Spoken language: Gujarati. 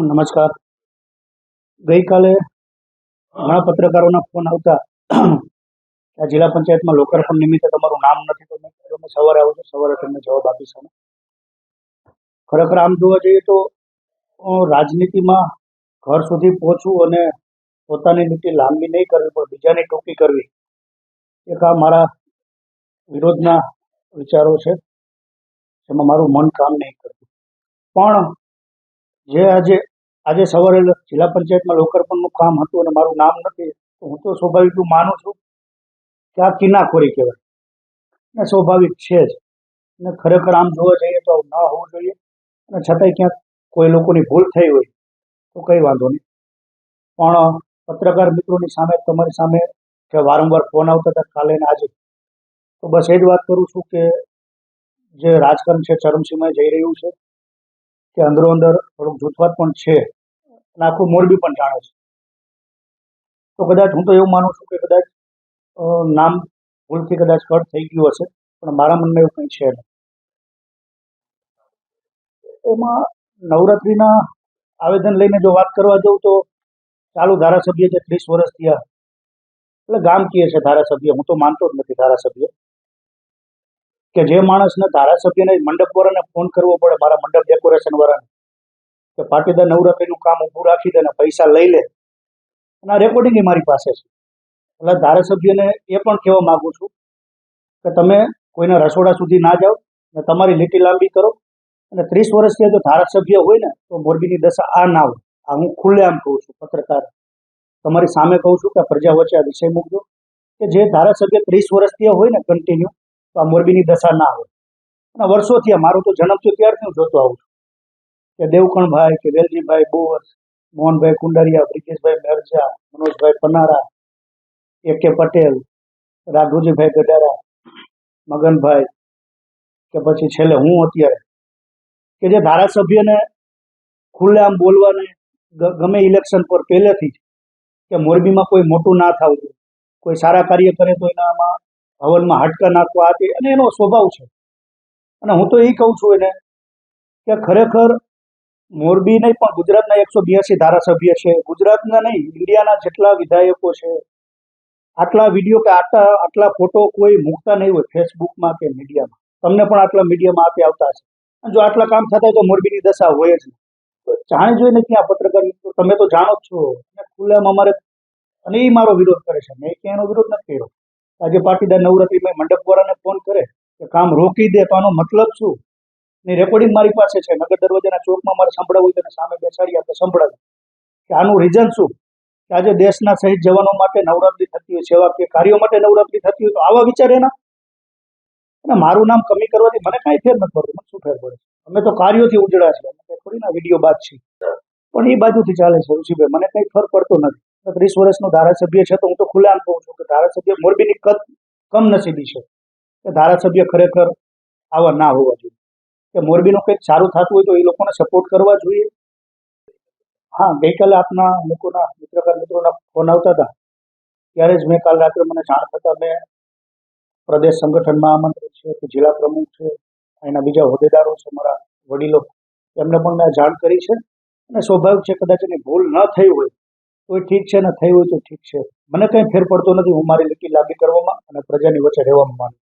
નમસ્કાર. ગઈકાલે ઘણા પત્રકારોના ફોન આવતા જિલ્લા પંચાયતમાં લોકાર્પણ નિમિત્તે તમારું નામ નથી, તો મેં કીધું સવારે આવો છો, સવારે તમને જવાબ આપીશ અમે ખરેખર આમ જોવા જઈએ તો રાજનીતિમાં ઘર સુધી પહોંચવું અને પોતાની નીતિ લાંબી નહીં કરવી, પણ બીજાની ટૂંકી કરવી, એક આ મારા વિરોધના વિચારો છે. એમાં મારું મન કામ નહીં કરતું. પણ જે આજે આજે સવારે જિલ્લા પંચાયતમાં લોકાર્પણનું કામ હતું અને મારું નામ નથી. તો હું તો સ્વાભાવિક હું માનું છું. કે આ કિનાખોરી કહેવાય. ને સ્વાભાવિક છે જ. અને ખરેખર આમ જોવા જઈએ તો ન હોવું જોઈએ. અને છતાંય ક્યાંક કોઈ લોકોની ભૂલ થઈ હોય તો કંઈ વાંધો નહીં. પણ પત્રકાર મિત્રોની સામે તમારી સામે જે વારંવાર ફોન આવતા હતા કાલે ને આજે. તો બસ એ જ વાત કરું છું કે જે રાજકારણ છે ચરમસીમાએ જઈ રહ્યું છે. કે અંદરો અંદર થોડુંક જૂથવાદ પણ છે અને આખું મોરબી પણ જાણે છે. તો કદાચ હું તો એવું માનું છું કે કદાચ નામ ભૂલથી કદાચ કટ થઈ ગયું હશે, પણ મારા મનમાં એવું કંઈ છે નહીં. એમાં નવરાત્રિના આવેદન લઈને જો વાત કરવા જાઉં તો ચાલુ ધારાસભ્ય છે, ત્રીસ વર્ષ થયા. એટલે ગામ કીએ છે ધારાસભ્ય, હું તો માનતો જ નથી ધારાસભ્ય. કે જે માણસને ધારાસભ્યને મંડપ વાળાને ફોન કરવો પડે, મારા મંડપ ડેકોરેશન વાળાને, કે પાટીદાર નવરાત્રીનું કામ ઊભું રાખી દે ને પૈસા લઈ લે. અને આ રેકોર્ડિંગ એ મારી પાસે છે. એટલે ધારાસભ્યને એ પણ કહેવા માગું છું કે તમે કોઈના રસોડા સુધી ના જાઓ ને તમારી લીટી લાંબી કરો. અને ત્રીસ વર્ષથી જો ધારાસભ્ય હોય ને, તો મોરબીની દશા આ ના હોય. આ હું ખુલ્લેઆમ કહું છું, પત્રકાર. તમારી સામે કહું છું કે પ્રજા વચ્ચે આ વિષય મૂકજો કે જે ધારાસભ્ય ત્રીસ વર્ષથી હોય ને કન્ટિન્યુ તો આ મોરબીની દશા ના હોય. અને વર્ષોથી આ મારું તો જન્મ થયો ત્યારથી હું જોતો આવું છું. કે દેવકણભાઈ કે વેલજીભાઈ બોસ મોહનભાઈ કુંડારિયા, બ્રિજેશભાઈ મેરજા, મનોજભાઈ પનારા, એ કે પટેલ રાઘુજીભાઈ ગડારા મગનભાઈ, કે પછી છેલ્લે હું અત્યારે. કે જે ધારાસભ્યને ખુલ્લેઆમ બોલવાને ગ- ગમે ઇલેક્શન પર પહેલેથી જ કે મોરબીમાં કોઈ મોટું ના થવું જોઈએ. કોઈ સારા કાર્ય કરે તો એનામાં હવનમાં હાડકા નાખવા આપી અને એનો સ્વભાવ છે. અને હું તો એ કહું છું એને કે ખરેખર મોરબી નહીં, પણ ગુજરાતના એકસો બ્યાસી ધારાસભ્ય છે. ગુજરાતના નહીં, ઇન્ડિયાના જેટલા વિધાયકો છે. આટલા વીડિયો કે આટલા આટલા ફોટો કોઈ મૂકતા નહીં હોય ફેસબુકમાં કે મીડિયામાં. તમને પણ આટલા મીડિયામાં આપી આવતા છે અને જો આટલા કામ થતા હોય તો મોરબીની દશા હોય જ. નહીં જાણી જોઈને ક્યાં પત્રકાર મિત્રો, તમે તો જાણો જ છો. અને ખુલ્લામાં અમારે, અને એ મારો વિરોધ કરે છે. મેં ક્યાં એનો વિરોધ નથી કર્યો. આજે પાટીદાર નવરાત્રીમાં મંડપવાળાને ફોન કરે કે કામ રોકી દે તો આનો મતલબ શું? ને રેકોર્ડિંગ મારી પાસે છે. નગર દરવાજાના ચોકમાં મારે સંભળાવવું હોય તો સામે બેસાડી આપણે સંભળાવ્યું કે આનું રીઝન શું? કે આજે દેશના શહીદ જવાનો માટે નવરાત્રી થતી હોય, સેવા કે કાર્યો માટે નવરાત્રી થતી હોય તો આવા વિચાર એના? અને મારું નામ કમી કરવાથી મને કાંઈ ફેર નથી પડતું. મને શું ફેર પડે? અમે તો કાર્યોથી ઉજળા છે અમે થોડી ના વીડિયો બાદ છે પણ એ બાજુથી ચાલે છે ઋષિભાઈ. મને કંઈ ફરક પડતો નથી. ત્રીસ વર્ષનો ધારાસભ્ય છે તો હું તો ખુલ્લામ કહું છું કે ધારાસભ્ય મોરબીની કદ કમનસીબી છે. કે ધારાસભ્ય ખરેખર આવા ના હોવા જોઈએ. કે મોરબીનું કંઈક સારું થતું હોય તો એ લોકોને સપોર્ટ કરવા જોઈએ. હા, ગઈકાલે આપના લોકોના મિત્રકાર મિત્રોના ફોન આવતા હતા. ત્યારે જ મેં કાલ રાત્રે મને જાણ થતાં મેં પ્રદેશ સંગઠનમાં આમંત્રિત છે, કે જિલ્લા પ્રમુખ છે, એના બીજા હોદ્દેદારો છે, મારા વડીલો. એમને પણ મેં જાણ કરી છે. અને સ્વાભાવિક છે, કદાચ એની ભૂલ ન થઈ હોય તો ઠીક છે ને થયું હોય તો ઠીક છે મને કંઈ ફેર પડતો નથી હું મારી લીટી લાંબી કરવામાં અને પ્રજાની વચ્ચે રહેવામાં માનું.